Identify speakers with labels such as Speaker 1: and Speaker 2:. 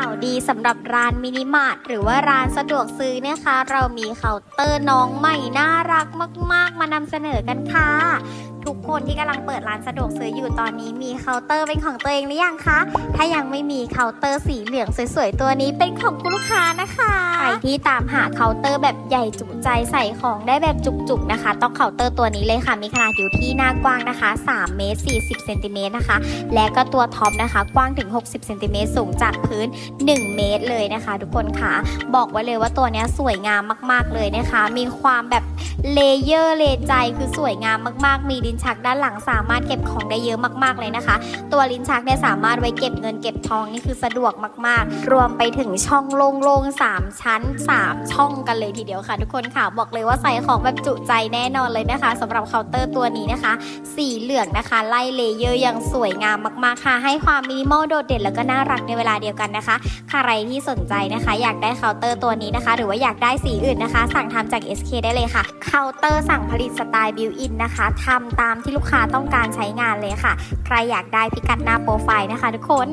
Speaker 1: าวดีสำหรับร้านมินิมาร์ทหรือว่าร้านสะดวกซื้อนะคะ เรามีเคาน์เตอร์น้องใหม่น่ารักมาก ๆ มานำเสนอกันค่ะ คนที่กำลังเปิดร้านสะดวกซื้ออยู่ตอนนี้มีเคาน์เตอร์เป็นของตัวเองหรือยังคะ ถ้ายังไม่มีเคาน์เตอร์สีเหลืองสวยๆตัวนี้เป็นของคุณลูกค้านะคะใครที่ตามหาเคาน์เตอร์แบบใหญ่จุใจใส่ของได้แบบจุกๆนะคะ ต้องเคาน์เตอร์ตัวนี้เลยค่ะ มีขนาดอยู่ที่หน้ากว้างนะคะ3เมตร40เซนติเมตรนะคะ และก็ตัวท็อปนะคะ กว้างถึง 60เซนติเมตรสูงจากพื้น 1 เมตรเลยนะคะ ทุกคนค่ะ บอกไว้เลยว่าตัวนี้สวยงามมาก ๆเลยนะคะ มีความแบบเลเยอร์เลใจคือสวยงามมากๆ มีลิ้นชักด้านหลังสามารถเก็บของได้เยอะมากๆเลยนะคะ ตัวลิ้นชักเนี่ยสามารถไว้เก็บเงินเก็บทองนี่คือสะดวกมาก ๆ รวมไปถึงช่องโล่งๆ3ชั้น 3 ช่องกันเลยทีเดียวค่ะ ทุกคนค่ะบอกเลยว่าใส่ของแบบจุใจแน่นอนเลยนะคะสำหรับเคาน์เตอร์ตัวนี้นะคะ สีเหลืองนะคะ ไล่เลเยอร์ยังสวยงามมากๆค่ะ ให้ความมินิมอลโดดเด่นแล้วก็น่ารักในเวลาเดียวกันนะคะใครที่สนใจนะคะ อยากได้เคาน์เตอร์ตัวนี้นะคะ หรือว่าอยากได้สีอื่นนะคะ สั่งทำจาก SK ได้เลยค่ะเคาน์เตอร์สั่งผลิตสไตล์บิวอินนะคะทำตามที่ลูกค้าต้องการใช้งานเลยค่ะ ใครอยากได้พิกัดหน้าโปรไฟล์นะคะทุกคน